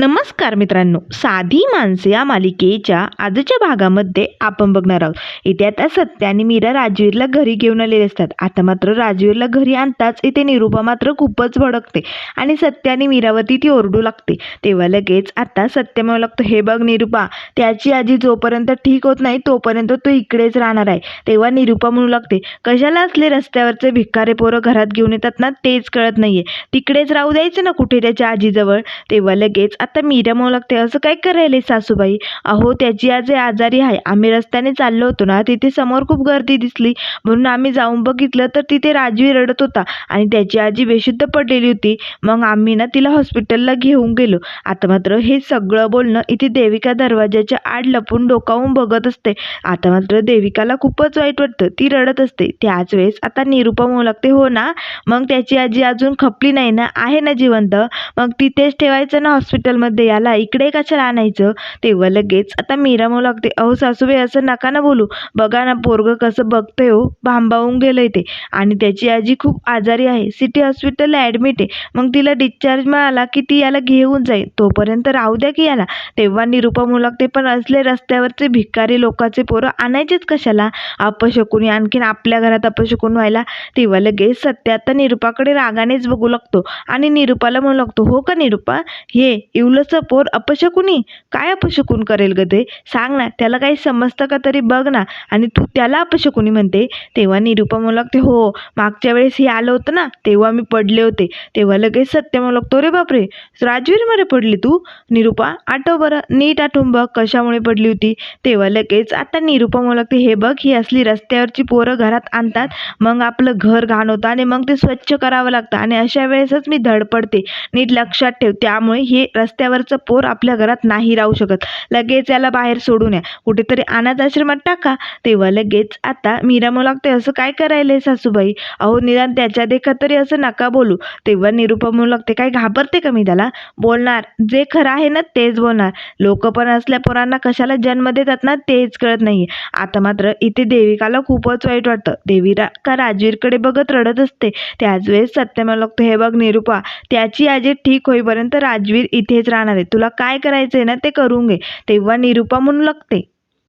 नमस्कार मित्रांनो. साधी माणसे या मालिकेच्या आजच्या भागामध्ये आपण बघणार आहोत. इथे आता सत्य आणि मीरा राजवीरला घरी घेऊन आलेले असतात. आता मात्र राजवीरला घरी आणताच इथे निरूपा मात्र खूपच भडकते आणि सत्य आणि मीरावरती ती ओरडू लागते. तेव्हा लगेच आता सत्य म्हणू लागतो हे बघ निरूपा त्याची आजी जोपर्यंत ठीक होत नाही तोपर्यंत तो इकडेच राहणार आहे. तेव्हा निरूपा म्हणू लागते कशाला असले रस्त्यावरचे भिक्कारे पोरं घरात घेऊन येतात ना तेच कळत नाहीये. तिकडेच राहू द्यायचं ना कुठे त्याच्या आजीजवळ? तेव्हा लगेच आता मीरा म्हणू लागते असं काय करायले सासूबाई? अहो त्याची आज आजारी आहे. आम्ही रस्त्याने चाललो होतो ना तिथे समोर खूप गर्दी दिसली. म्हणून आम्ही जाऊन बघितलं तर तिथे राजवी रडत होता आणि त्याची आजी बेशुद्ध पडलेली होती. मग आम्ही ना तिला हॉस्पिटलला घेऊन गेलो. आता मात्र हे सगळं बोलणं इथे देविका दरवाजाच्या आड लपून डोकावून बघत असते. आता मात्र देविकाला खूपच वाईट वाटतं. ती रडत असते. त्याच वेळेस आता निरूपा म्हणू लागते हो ना? मग त्याची आजी अजून खपली नाही ना? आहे ना जिवंत? मग तिथेच ठेवायचं ना हॉस्पिटल हॉस्टेलमध्ये याला इकडे कशाला आणायचं? तेव्हा लगेच आता मीरा म्हणू लागते अहो सासूबाई असं नका ना बोलू. बघा ना पोरगं कसं बघतंय हो भांबावून गेलंय ते. आणि त्याची आजी खूप आजारी आहे. सिटी हॉस्पिटलला ॲडमिट आहे. मग तिला डिस्चार्ज मिळाला की ती याला घेऊन जाईल. तोपर्यंत राहू द्या की याला. तेव्हा निरूपा म्हणू लागते पण असले रस्त्यावरचे भिकारी लोकांचे पोरं आणायचेच कशाला? अपशकुनी आणखीन आपल्या घरात अपशकुन व्हायला? तेव्हा लगेच सत्य आता निरूपाकडे रागानेच बघू लागतो. आणि निरूपाला म्हणू लागतो हो का निरूपा? हे इवलंचं पोर अपशकुनी? काय अपशकुन करेल ग ते? सांग ना त्याला काही समजतं का तरी बघ ना. आणि तू त्याला अपशकुनी म्हणते. तेव्हा निरूपा म्हणू लागते हो मागच्या वेळेस हे आलं होतं ना तेव्हा मी पडले होते. तेव्हा लगेच सत्य म्हणू लागतो रे बापरे राजवीरमध्ये पडली तू? निरूपा आठव बरं नीट आठवून बघ कशामुळे पडली होती. तेव्हा लगेच आता निरूपा म्हणू लागते हे बघ ही असली रस्त्यावरची पोरं घरात आणतात. मग आपलं घर घाण होतं आणि मग ते स्वच्छ करावं लागतं. आणि अशा वेळेसच मी धडपडते. नीट लक्षात ठेव त्यामुळे हे रस्त्यावरचं पोर आपल्या घरात नाही राहू शकत. लगेच याला बाहेर सोडून या. कुठेतरी अनाथ आश्रमात टाका. तेव्हा लगेच आता मीरा लागते असं काय करायलंय सासूबाई? अहो निदान त्याच्या देखत तरी असं नका बोलू. तेव्हा निरूपा म्हणू लागते. काय घाबरते का मी त्याला? बोलणार. जे खरं आहे ना तेच बोलणार. लोक पण असल्या पोरांना कशाला जन्म देतात ना तेच कळत नाही आता मात्र इथे देविकाला खूपच वाईट वाटतं. देवीरा का राजवीरकडे बघत रडत असते. त्याच वेळेस सत्य म्हणू लागतो. हे बघ निरुपा त्याची आजी ठीक होईपर्यंत राजवीर इथे घेत राहणार आहे. तुला काय करायचंय ना ते करून घे. तेव्हा निरूपा म्हणू लागते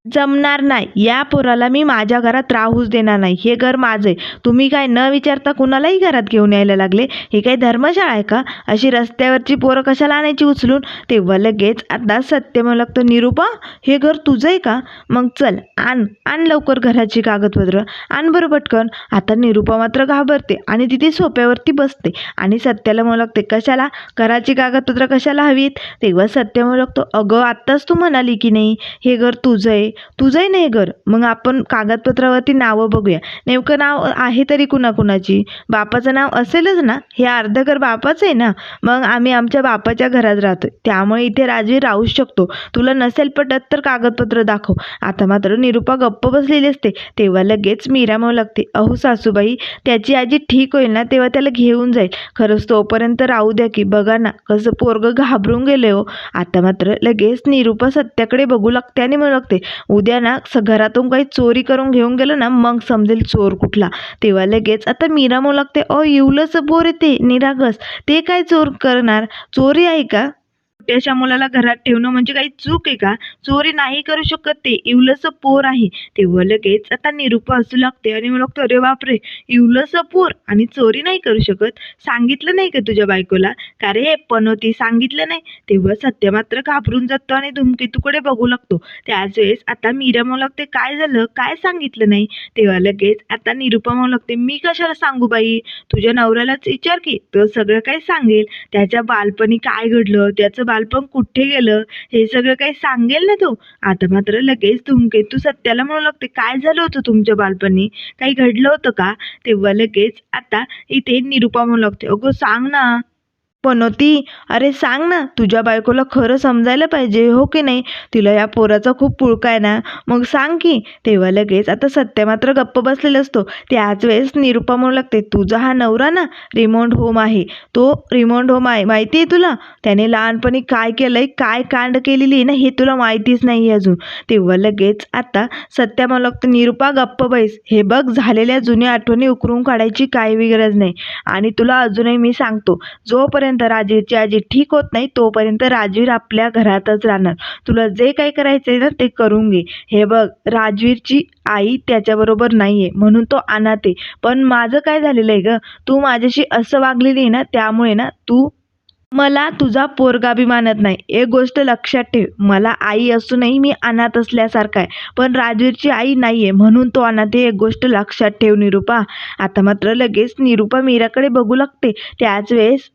जमणार नाही. या पोराला मी माझ्या घरात राहूच देणार नाही. हे घर माझं आहे तुम्ही काय न विचारता कुणालाही घरात घेऊन यायला लागले? हे काही धर्मशाळा आहे का? अशी रस्त्यावरची पोरं कशाला आणायची उचलून? तेव्हा लगेच आता सत्य म्हणू लागतं निरूपा हे घर तुझं आहे का? मग चल आण आण लवकर घराची कागदपत्र. आण बरं पटकन. आता निरूपा मात्र घाबरते आणि तिथे सोप्यावरती बसते. आणि सत्याला म्हणू लागते कशाला? घराची कागदपत्र कशाला हवीत? तेव्हा सत्य म्हणू लागतो अगं आत्ताच तू म्हणाली की नाही? हे घर तुझं आहे तुझंही नाही घर. मग आपण कागदपत्रावरती नावं बघूया. नेमकं नाव आहे तरी कुणाकुणाची? बापाचं नाव असेलच ना? हे अर्ध घर बापाचं आहे ना? मग आम्ही आमच्या बापाच्या घरात राहतो त्यामुळे इथे राजवीर राहू शकतो. तुला नसेल पटत तर कागदपत्र दाखव. आता मात्र निरूपा गप्प बसलेली असते. तेव्हा लगेच मीरा लागते. अहो सासूबाई त्याची आजी ठीक होईल ना तेव्हा त्याला घेऊन जाईल. खरंच तोपर्यंत राहू द्या की. बघा ना कसं पोरगं घाबरून गेले हो. आता मात्र लगेच निरूपा सत्याकडे बघू लागते आणि म्हणू लागते उद्या ना स घरातून काही चोरी करून घेऊन गेलं ना मग समजेल चोर कुठला. तेव्हा लगेच आता मीरा म्हणू लागते अ येवलंच बोर येते निरागस. ते काय चोर करणार? चोरी आहे का? छोट्याशा मुलाला घरात ठेवणं म्हणजे काही चूक आहे का? चोरी नाही करू शकत ते. इवलंसं पोर आहे. तेव्हा लगेच आता निरूपा असू लागते आणि मग अरे बापरे! इवलंसं पोर आणि चोरी नाही करू शकत. सांगितलं नाही का तुझ्या बायकोला? का रे पनोती सांगितलं नाही? तेव्हा सत्य मात्र घाबरून जातो आणि धुमकेतूकडे बघू लागतो. त्याच वेळेस आता मीरा म्हणू लागते काय झालं? काय सांगितलं नाही? तेव्हा लगेच आता निरूपा म्हणू लागते मी कशाला सांगू बाई? तुझ्या नवऱ्यालाच विचार की तो सगळं काय सांगेल. त्याच्या बालपणी काय घडलं? त्याचं बालपण कुठे गेलं? हे सगळं काही सांगेल ना तो? आता मात्र लगेच धूमकेतू सत्याला म्हणू लागते काय झालं होतं तुमच्या बालपणी? काही घडलं होतं का? तेव्हा लगेच आता इथे निरूपा म्हणू लागते अगं सांग ना. पनोती अरे सांग ना तुझ्या बायकोला खरं समजायला पाहिजे हो की नाही? तिला या पोराचा खूप पुळका आहे ना. मग सांग की. तेव्हा लगेच आता सत्या मात्र गप्प बसलेला असतो. त्याच वेळेस निरुपा म्हणू लागते तुझा हा नवरा ना रिमोंड होम आहे. तो रिमोंड होम आहे. माहिती आहे तुला? त्याने लहानपणी काय केलंय काय कांड केलेली आहे ना हे तुला माहितीच नाही अजून. तेव्हा लगेच आता सत्या म्हणू लागतं निरुपा गप्प बैस. हे बघ झालेल्या जुन्या आठवणी उकरून काढायची काही गरज नाही. आणि तुला अजूनही मी सांगतो जोपर्यंत जोपर्यंत राजवीरची आजी ठीक होत नाही तोपर्यंत राजवीर आपल्या घरातच राहणार. तुला जे काही करायचंय ना ते करून घे. हे बघ राजवीरची आई त्याच्याबरोबर नाहीये म्हणून तो अनाथ आहे. पण माझं काय झालेलं आहे ग? तू माझ्याशी असं वागलेली आहे ना त्यामुळे ना तू मला तुझा पोरगा बी मानत नाही. एक गोष्ट लक्षात ठेव मला आई असूनही मी अनाथ असल्यासारखा आहे पण राजवीरची आई नाही आहे म्हणून तो अनाथ आहे एक गोष्ट लक्षात ठेव निरूपा. आता मात्र लगेच निरूपा मीराकडे बघू लागते. त्याच वेळेस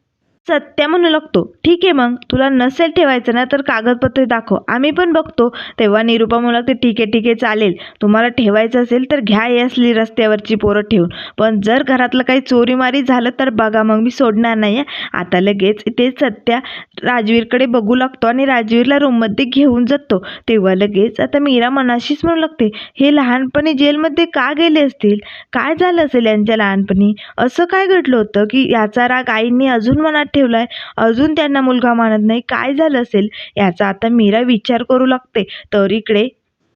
सत्या म्हणू लागतो. ठीक आहे मग? तुला नसेल ठेवायचं ना तर कागदपत्रे दाखव. आम्ही पण बघतो. तेव्हा निरूपा म्हणू लागते ठीक आहे ठीक आहे चालेल. तुम्हाला ठेवायचं असेल तर घ्या असली रस्त्यावरची पोरं ठेवून. पण जर घरातलं काही चोरीमारी झालं तर बघा मग मी सोडणार नाही आहे आता लगेच ते सत्या राजवीरकडे बघू लागतो आणि राजवीरला रूममध्ये घेऊन जातो. तेव्हा लगेच आता मीरा मनाशीच म्हणू लागते हे लहानपणी जेलमध्ये का गेले असतील? काय झालं असेल यांच्या लहानपणी? असं काय घडलं होतं की याचा राग आईंनी अजून मनात ठेवलाय. अजून त्यांना मुलगा मानत नाही. काय झालं असेल? याचा आता मीरा विचार करू लागते. तर इकडे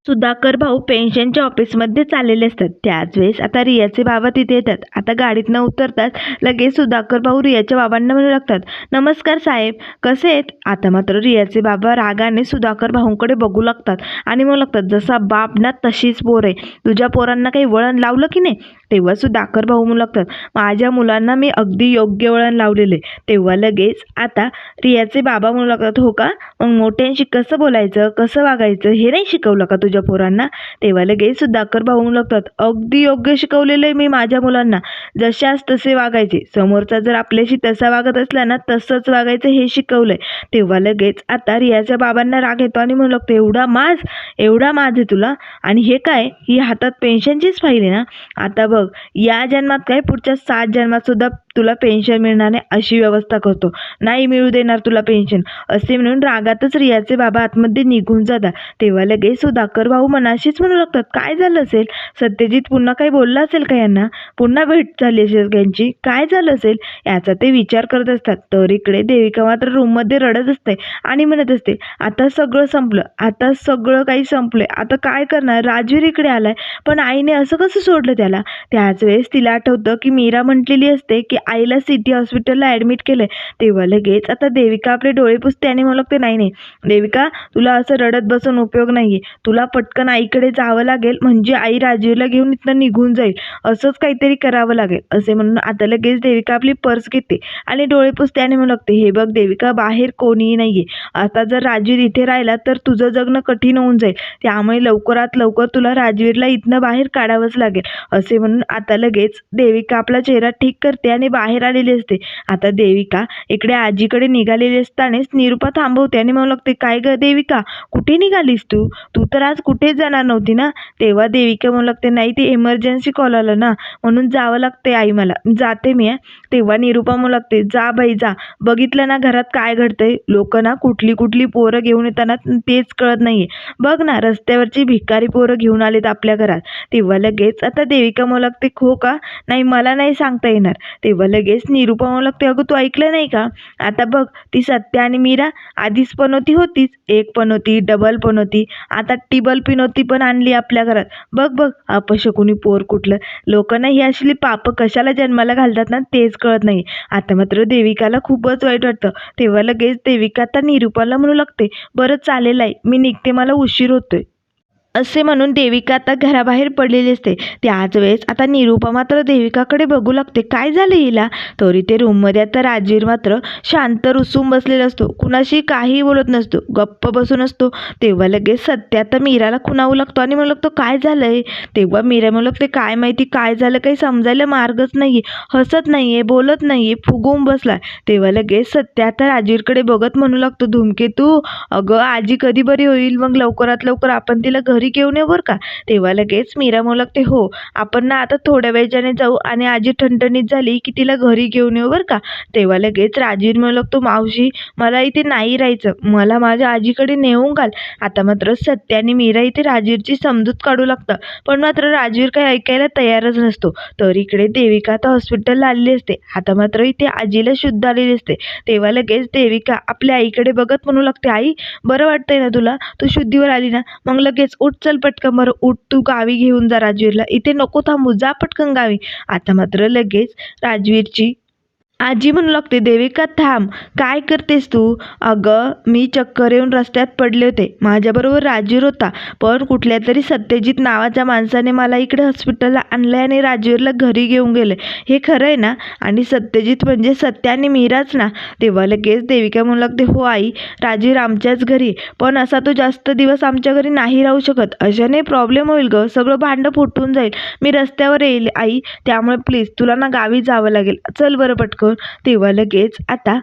सुधाकर भाऊ पेन्शनच्या ऑफिसमध्ये चाललेले असतात. त्याच वेळेस आता रियाचे बाबा तिथे येतात. आता गाडीतनं उतरतात. लगेच सुधाकर भाऊ रियाच्या बाबांना म्हणू लागतात. नमस्कार साहेब कसे आहेत? आता मात्र रियाचे बाबा रागाने सुधाकर भाऊंकडे बघू लागतात आणि म्हणू लागतात जसा बाप ना तशीच पोर आहे. तुझ्या पोरांना काही वळण लावलं की नाही? तेव्हा आकर भाऊ म्हणू लागतात. माझ्या मुलांना मी अगदी योग्य वळण लावलेलं. आहे तेव्हा लगेच आता रियाचे बाबा म्हणू लागतात हो का? मग मोठ्यांशी कसं बोलायचं? कसं वागायचं? हे नाही शिकवलं का तुझ्या पोरांना? तेव्हा लगेच सुद्धा आकर भाऊ म्हणू लागतात अगदी योग्य शिकवलेलं आहे मी माझ्या मुलांना. जशास तसे वागायचे. समोरचा जर आपल्याशी तसा वागत असला ना तसंच वागायचं हे शिकवलं आहे तेव्हा लगेच आता रियाच्या बाबांना राग येतो आणि म्हणू लागतो एवढा माज एवढा माज आहे तुला. आणि हे काय? ही हातात पेन्शनचीच फाईल आहे ना? आता बघ या जन्मात काय पुढच्या सात जन्मात सुद्धा तुला पेन्शन मिळणार नाही अशी व्यवस्था करतो. नाही मिळू देणार तुला पेन्शन असे म्हणून रागातच रियाचे बाबा आतमध्ये निघून जातात. तेव्हा लगेच सुधाकर भाऊ मनाशीच म्हणू लागतात काय झालं असेल? सत्यजित पुन्हा काही बोलला असेल का यांना? पुन्हा भेट झाली असेल यांची काय झालं असेल? याचा ते विचार करत असतात. तर इकडे देविका मात्र रूममध्ये रडत असते आणि म्हणत असते आता सगळं संपलं. आता सगळं काही संपलंय. आता काय करणार? राजवीर इकडे आलाय. पण आईने असं कसं सोडलं त्याला? त्याच वेळेस तिला आठवतं की मीरा म्हटलेली असते की आईला सिटी हॉस्पिटलला ॲडमिट केलंय. तेव्हा लगेच आता देविका आपले डोळे पुसते आणि म्हणू लागते नाही नाही देविका तुला असं रडत बसून उपयोग नाहीये. तुला पटकन आईकडे जावं लागेल म्हणजे आई राजवीरला घेऊन इथनं निघून जाईल. असंच काहीतरी करावं लागेल. असे म्हणून आता लगेच देविका आपली पर्स घेते आणि डोळे पुसते आणि म्हणू लागते हे बघ देविका बाहेर कोणीही नाहीये. आता जर राजवीर इथे राहिला तर तुझं जगणं कठीण होऊन जाईल. त्यामुळे लवकरात लवकर तुला राजवीरला इथनं बाहेर काढावंच लागेल. असे म्हणून आता लगेच देविका आपला चेहरा ठीक करते आणि बाहेर आलेली असते. आता देविका इकडे आजीकडे निघालेली असतानाच निरूपा थांबवते आणि म्हणू लागते काय ग देविका कुठे निघालीस तू? तू तर आज कुठेच जाणार नव्हती ना? तेव्हा देविका म्हणू लागते नाही ते इमर्जन्सी कॉल आलं ना म्हणून जावं लागते आई मला. जाते मी तेव्हा निरूपा म्हणू लागते जा बाई जा. बघितलं ना घरात काय घडतंय? लोक ना कुठली कुठली पोरं घेऊन येताना तेच कळत नाहीये. बघ ना रस्त्यावरची भिकारी पोरं घेऊन आलेत आपल्या घरात. तेव्हा लगेच आता देविका म्हणू लागते खो का? नाही मला नाही सांगता येणार. तेव्हा तेव्हा लगेच निरूपा म्हणू लागते अगं तू ऐकलं नाही का? आता बघ ती सत्या आणि मीरा आधीच पनोती होतीच. एक पनोती डबल पनोती आता टिबल पिनोती पण आणली आपल्या घरात. बघ बघ अपशकुनी पोर कुठलं. लोकांना ही असली पापं कशाला जन्माला घालतात ना तेच कळत नाही. आता मात्र देविकाला खूपच वाईट वाटतं. तेव्हा लगेच देविका आता निरूपाला म्हणू लागते बरं चालेल आहे मी निघते मला उशीर होतोय. असे म्हणून देविका आता घराबाहेर पडलेली असते. त्याच वेळेस आता निरूपा मात्र देविकाकडे बघू लागते. काय झालं हिला? तरी ते रूममध्ये आता राजवीर मात्र शांत रुसून बसलेला असतो. कुणाशी काही बोलत नसतो. गप्प बसून असतो. तेव्हा लगेच सत्या आता मीराला खुणावू लागतो आणि म्हणू लागतो काय झालं आहे तेव्हा मीरा म्हणू लागते काय माहिती काय झालं? काही समजायला मार्गच नाही हसत नाही आहे बोलत नाही आहे फुगवून बसला तेव्हा लगेच सत्या आता राजवीरकडे बघत म्हणू लागतो धूमकेतू अगं आजी कधी बरी होईल? मग लवकरात लवकर आपण तिला घरी घेऊन येऊ बरं का. तेव्हा लगेच मीरा म्हणू लागते हो आपण ना आता थोड्या वेळाने जाऊ आणि आजी ठणठणीत झाली की तिला घरी घेऊन येऊ बरं का. तेव्हा लगेच राजवीर म्हणू लागतो मावशी मला इथे नाही राहायचं. मला माझ्या आजीकडे नेऊन घाल. आता मात्र सत्याने आणि मीरा इथे राजवीरची समजूत काढू लागतं. पण मात्र राजवीर काही ऐकायला तयारच नसतो. तर इकडे देविका आता हॉस्पिटलला आलेली असते. आता मात्र इथे आजीला शुद्ध आलेली असते. तेव्हा लगेच देविका आपल्या आईकडे बघत म्हणू लागते आई बरं वाटतंय ना तुला? तू शुद्धीवर आली ना? मग लगेच उठ चल पटकन बरं उठ तू गावी घेऊन जा राजवीरला. इथे नको थांबू जा पटकन गावी. आता मात्र लगेच राजवीरची आजी म्हणू लागते देविका थांब. काय करतेस तू? अगं मी चक्कर येऊन रस्त्यात पडले होते. माझ्याबरोबर राजवीर होता पण कुठल्या तरी सत्यजित नावाच्या माणसाने मला इकडे हॉस्पिटलला आणलं आहे आणि राजवीरला घरी घेऊन गेले. हे खरं आहे ना? आणि सत्यजित म्हणजे सत्य आणि मीराच ना? तेव्हा लगेच देविका म्हणू लागते हो आई राजवीर आमच्याच घरी. पण असा तो जास्त दिवस आमच्या घरी नाही राहू शकत. अशाने प्रॉब्लेम होईल गं. सगळं भांडं फुटून जाईल. मी रस्त्यावर येईल आई. त्यामुळे प्लीज तुला ना गावी जावं लागेल. चल बरं पटकन. तेव्हा लगेच आता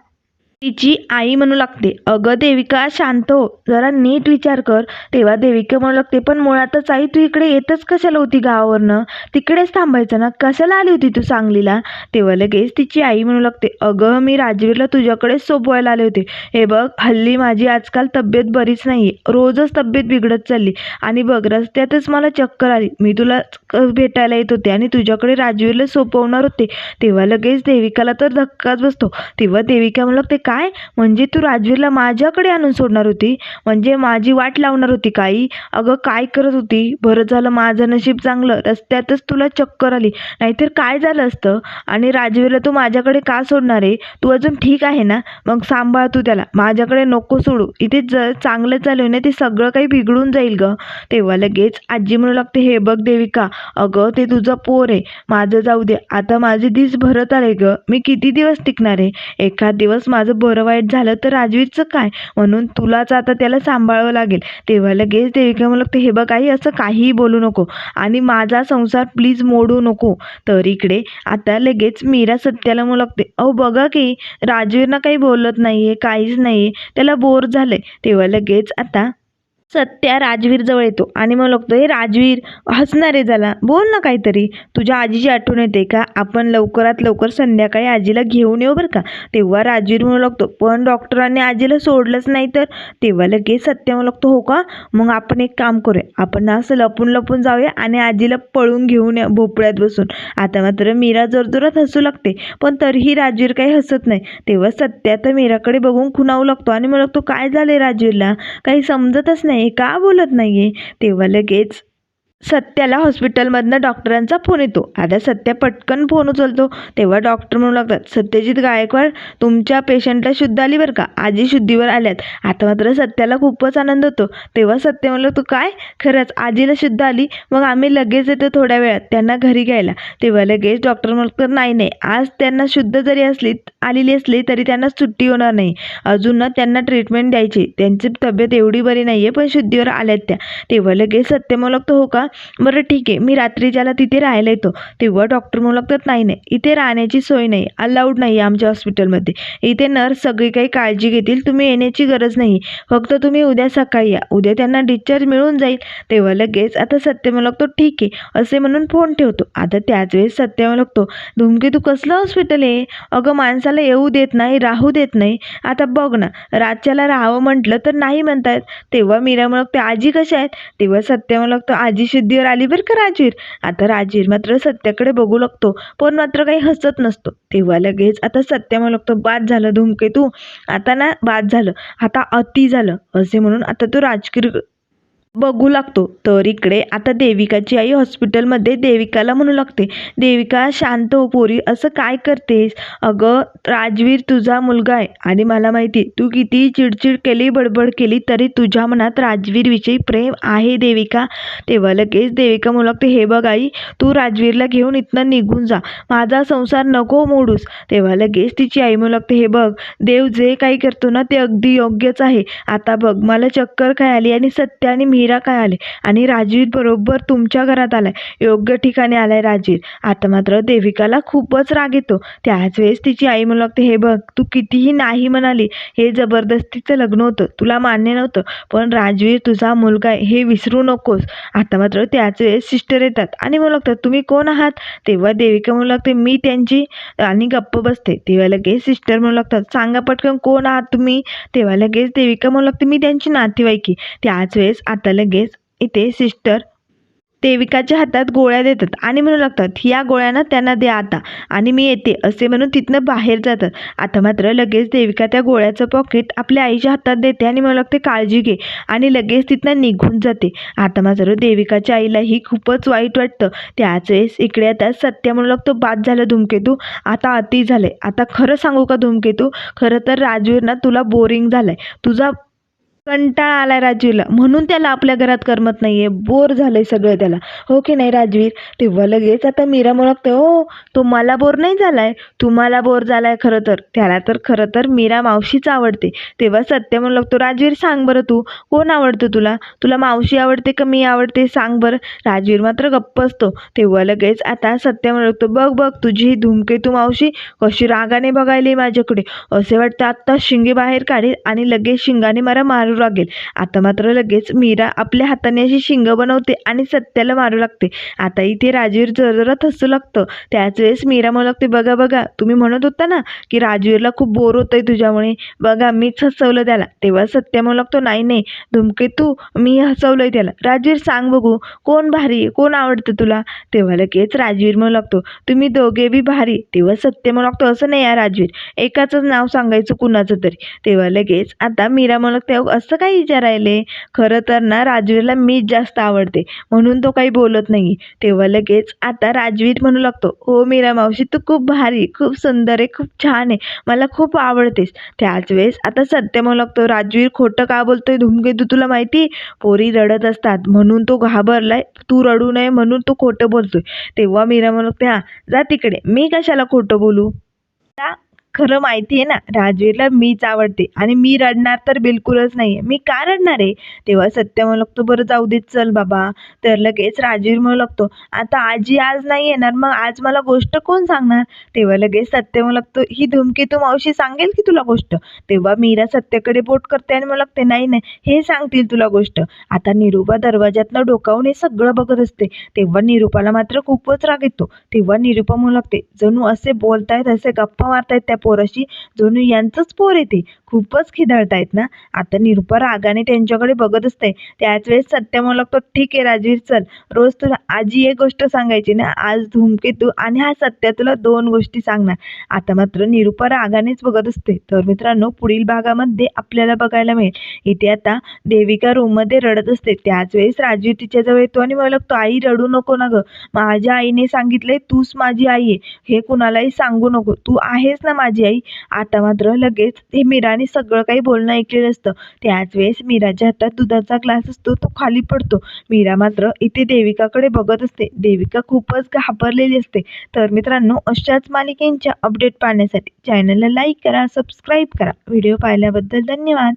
तिची आई म्हणू लागते अगं देविका शांत हो जरा नीट विचार कर. तेव्हा देविका म्हणू लागते पण मुळातच आई तू इकडे येतच कशाला होती गावावरनं? तिकडेच थांबायचं ना? कशाला आली होती तू सांगलीला? तेव्हा लगेच तिची आई म्हणू लागते अगं मी राजवीरला तुझ्याकडेच सोपवायला आले होते. हे बघ हल्ली माझी आजकाल तब्येत बरीच नाही आहे रोजच तब्येत बिघडत चालली. आणि बघ रस्त्यातच मला चक्कर आली. मी तुला क- भेटायला येत होते आणि तुझ्याकडे राजवीरला सोपवणार होते. तेव्हा लगेच देविकाला तर धक्काच बसतो. तेव्हा देविका म्हणू लागते काय? म्हणजे तू राजवीरला माझ्याकडे आणून सोडणार होती? म्हणजे माझी वाट लावणार होती काही? अगं काय करत होती? बरं झालं माझं नशीब चांगलं रस्त्यातच तुला चक्कर आली. नाहीतर काय झालं असतं? आणि राजवीरला तू माझ्याकडे का सोडणार आहे? तू अजून ठीक आहे ना? मग सांभाळ तू त्याला. माझ्याकडे नको सोडू. इथे ज चांगलं चालू आहे ना ते सगळं काही बिघडून जाईल गं. तेव्हा लगेच आजी म्हणू लागते हे बघ देविका अगं ते तुझं पोर आहे. माझं जाऊ दे. आता माझे दिस भरत आले गं. मी किती दिवस टिकणार आहे? एखाद दिवस माझं बरं वाईट झालं तर राजवीरचं काय? म्हणून तुलाच आता त्याला सांभाळावं लागेल. तेव्हा लगेच देविका म्हणू लागते हे बघ आई असं काहीही बोलू नको आणि माझा संसार प्लीज मोडू नको. तर इकडे आता लगेच मीरा सत्याला म्हणू लागते अहो बघा की राजवीरनं काही बोलत नाही आहे काहीच नाही आहे त्याला बोर झालं आहे तेव्हा लगेच आता सत्या राजवीरजवळ येतो. आणि मग लागतो हे राजवीर हसणारे झाला बोल ना काहीतरी. तुझ्या आजीची आठवण येते का? आपण लवकरात लवकर संध्याकाळी आजीला घेऊन येऊ बरं का? तेव्हा राजवीर म्हणू लागतो पण डॉक्टरांनी आजीला सोडलंच नाही तर? तेव्हा लगेच सत्य म्हणू लागतो हो का? मग आपण एक काम करूया. आपण असं लपून लपून जाऊया आणि आजीला पळून घेऊन या भोपळ्यात बसून. आता मात्र मीरा जोरजोरात हसू लागते पण तरीही राजवीर काही हसत नाही. तेव्हा सत्य तर मीराकडे बघून खुणावू लागतो आणि मग लागतो काय झाले राजवीरला? काही समजतच नाही. का बोलत नाही आहे तेव्हा लगेच सत्याला हॉस्पिटलमधनं डॉक्टरांचा फोन येतो. आता सत्या पटकन फोन उचलतो. तेव्हा डॉक्टर म्हणू लागतात सत्यजित गायकवाड तुमच्या पेशंटला शुद्ध आली बरं का? आजी शुद्धीवर आल्यात. आता मात्र सत्याला खूपच आनंद होतो. तेव्हा सत्य म्हणलं तू काय? खरंच आजीला शुद्ध आली? मग आम्ही लगेच येतो थोड्या वेळात त्यांना घरी घ्यायला. तेव्हा लगेच डॉक्टर म्हणतात नाही नाही आज त्यांना शुद्ध जरी असली आलेली असली तरी त्यांना सुट्टी होणार नाही. अजून ना त्यांना ट्रीटमेंट द्यायची. त्यांची तब्येत एवढी बरी नाही आहे पण शुद्धीवर आल्यात त्या. तेव्हा लगेच सत्य म्हणू लागतो हो का? बरं ठीक आहे मी रात्री ज्याला तिथे राहायला येतो तेव्हा डॉक्टर म्हणू लागतात नाही नाही. इथे राहण्याची सोय नाही अलाउड नाही आहे आमच्या हॉस्पिटलमध्ये इथे नर्स सगळी काही काळजी घेतील तुम्ही येण्याची गरज नाही. फक्त तुम्ही उद्या सकाळी या उद्या त्यांना डिस्चार्ज मिळून जाईल. तेव्हा लगेच आता सत्य म्हणू लागतो ठीक आहे असे म्हणून फोन ठेवतो. आता त्याच वेळेस सत्य म्हणू लागतो धुमके तू कसलं हॉस्पिटल आहे? अगं माणसाला येऊ देत नाही राहू देत नाही. आता बघ ना रातच्याला राहावं म्हटलं तर नाही म्हणतात तेव्हा मीरा म्हणू लागते आजी कशा आहेत? तेव्हा सत्य म्हणू लागतो आजी सिद्धीवर आली बरं का राजवीर आता राजवीर मात्र सत्याकडे बघू लागतो. पण मात्र काही हसत नसतो. तेव्हा लगेच आता सत्य म्हणू लागतो बाद झालं धुमके तू आता ना बाद झालं. आता अति झालं. असे म्हणून आता तो राजकीर बघू लागतो. तर इकडे आता देविकाची आई हॉस्पिटलमध्ये देविकाला म्हणू लागते देविका शांत हो पोरी असं काय करतेस? अगं राजवीर तुझा मुलगा आहे आणि मला माहिती आहे, तू किती चिडचिड केली बडबड केली तरी तुझ्या मनात राजवीरविषयी प्रेम आहे देविका. तेव्हा लगेच देविका म्हणू लागते हे बघ आई तू राजवीरला घेऊन इथनं निघून जा माझा संसार नको मोडूस. तेव्हा लगेच तिची आई म्हणू लागते हे बघ देव जे काही करतो ना ते अगदी योग्यच आहे. आता बघ मला चक्कर काय आली आणि सत्याने मीरा काय आले? आणि राजवीर बरोबर तुमच्या घरात आलाय. योग्य ठिकाणी आलाय राजवीर आता मात्र देविकाला खूपच राग येतो. त्याच वेळेस तिची आई म्हणू लागते हे बघ तू कितीही नाही म्हणाली हे जबरदस्तीचं लग्न होतं. तुला मान्य नव्हतं पण राजवीर तुझा मुलगा आहे हे विसरू नकोस. आता मात्र त्याच वेळेस सिस्टर येतात आणि म्हणू लागतात तुम्ही कोण आहात? तेव्हा देविका म्हणू लागते मी त्यांची आणि गप्प बसते. तेव्हा लगेच सिस्टर म्हणू लागतात सांगा पटकन कोण आहात तुम्ही? तेव्हा लगेच देविका म्हणू लागते मी त्यांची नातेवाईकी त्याच वेळेस आता आता लगेच इथे सिस्टर देविकाच्या हातात गोळ्या देतात आणि म्हणू लागतात या गोळ्यांना त्यांना द्या आता आणि मी येते असे म्हणून तिथनं बाहेर जातात. आता मात्र लगेच देविका त्या गोळ्याचं पॉकेट आपल्या आईच्या हातात देते आणि म्हणू लागते काळजी घे आणि लगेच तिथनं निघून जाते. आता मात्र देविकाच्या आईलाही खूपच वाईट वाटतं. त्याच वेळेस इकडे आता सत्य म्हणू लागतो बाद झालं धूमकेतू आता अति झालं आता खरं सांगू का धूमकेतू? खरं तर राजवीर ना तुला बोरिंग झालंय. तुझा कंटाळा आलाय राजवीरला म्हणून त्याला आपल्या घरात करमत नाही आहे बोर झालंय सगळं त्याला. हो की नाही राजवीर? तेव्हा लगेच आता मीरा म्हणते हो तो मला बोर नाही झालाय. तुम्हाला बोर झालाय खरं तर. त्याला तर खरं तर मीरा मावशीच आवडते. तेव्हा सत्य म्हणू लागतो राजवीर सांग बरं तू. कोण आवडतं तुला? तुला मावशी आवडते का मी आवडते? सांग बरं. राजवीर मात्र गप्प असतो. तेव्हा लगेच आता सत्य म्हणू लागतो बघ बघ तुझी ही धूमकेतू मावशी कशी रागाने बघायली माझ्याकडे. असे वाटतं आत्ता शिंगे बाहेर काढेल आणि लगेच शिंगाने मला मारू लागेल आता मात्र लगेच मीरा आपल्या हाताने अशी शिंग बनवते आणि सत्याला मारू लागते. आता इथे राजवीर जरजरत हसू लागतं. त्याच वेळेस मीरा म्हणू लागते बघा बघा तुम्ही म्हणत होता ना की राजवीरला खूप बोर होतंय तुझ्यामुळे. बघा मीच हसवलं त्याला. तेव्हा सत्य म्हणू लागतो नाही नाही धुमकेतू मी हसवलंय त्याला. राजवीर सांग बघू कोण भारी कोण आवडतं तुला? तेव्हा लगेच राजवीर म्हणू लागतो तुम्ही दोघे बी भारी तेव्हा सत्य म्हणू लागतो असं नाही या राजवीर एकाचंच नाव सांगायचं कुणाचं तरी. तेव्हा लगेच आता मीरा म्हणू लागते असं काय विचारायले? खरं तर ना राजवीरला मीच जास्त आवडते. म्हणून तो काही बोलत नाही. तेव्हा लगेच आता राजवीर म्हणू लागतो हो मीरा मावशी तू खूप भारी खूप सुंदर आहे खूप छान आहे मला खूप आवडतेस. त्याच वेळेस आता सत्य म्हणू लागतो राजवीर खोटं का बोलतोय? धूमकेतू तुला माहिती पोरी रडत असतात म्हणून तो घाबरलाय तू रडू नये म्हणून तो खोटं बोलतोय. तेव्हा मीरा म्हणू लागते हां जा तिकडे मी कशाला खोटं बोलू? खरं माहिती आहे ना राजवीरला मीच आवडते. आणि मी रडणार तर बिलकुलच नाही आहे मी का रडणार आहे? तेव्हा सत्य म्हणू लागतो बरं जाऊ देत चल बाबा. तर लगेच राजवीर म्हणू लागतो आता आजी आज नाही येणार मग आज मला गोष्ट कोण सांगणार? तेव्हा लगेच सत्य म्हणू लागतो ही धुमकेतू मावशी सांगेल की तुला गोष्ट? तेव्हा मीरा सत्यकडे बोट करते आणि म्हणू लागते नाही नाही हे सांगतील तुला गोष्ट. आता निरूपा दरवाज्यातनं डोकावून हे सगळं बघत असते. तेव्हा निरूपाला मात्र खूपच राग येतो. तेव्हा निरूपा म्हणू लागते जणू असे बोलतायत असे गप्पा मारतायत त्या पोराशी जणू यांचंच पोर येते खूपच खिदळतायत ना. आता निरुपा रागाने त्यांच्याकडे बघत असते त्याच वेळेस सत्य म्हणू लागतो ठीक आहे राजवीर चल. रोज तुला आजी एक गोष्ट सांगायची ना. आज धूमकेतू आणि हा सत्य तुला दोन गोष्टी सांगणार. आता मात्र निरुपा रागानेच बघत असते. तर मित्रांनो पुढील भागामध्ये आपल्याला बघायला मिळेल. इथे आता देविका रूममध्ये रडत असते. त्याच वेळेस राजवीर तिच्याजवळ येतो आणि मला लागतो आई रडू नको ना गं. माझ्या आईने सांगितलंय तूच माझी आई आहे. हे कुणालाही सांगू नको. तू आहेस ना माझी माझी आई. आता मात्र लगेच हे मीराने सगळं काही बोलणं ऐकलेलं असतं. त्याच वेळेस मीराच्या हातात दुधाचा ग्लास असतो तो खाली पडतो. मीरा मात्र इथे देविकाकडे बघत असते. देविका खूपच घाबरलेली असते. तर मित्रांनो अशाच मालिकेंच्या अपडेट पाहण्यासाठी चॅनलला लाईक करा सबस्क्राईब करा. व्हिडिओ पाहिल्याबद्दल धन्यवाद.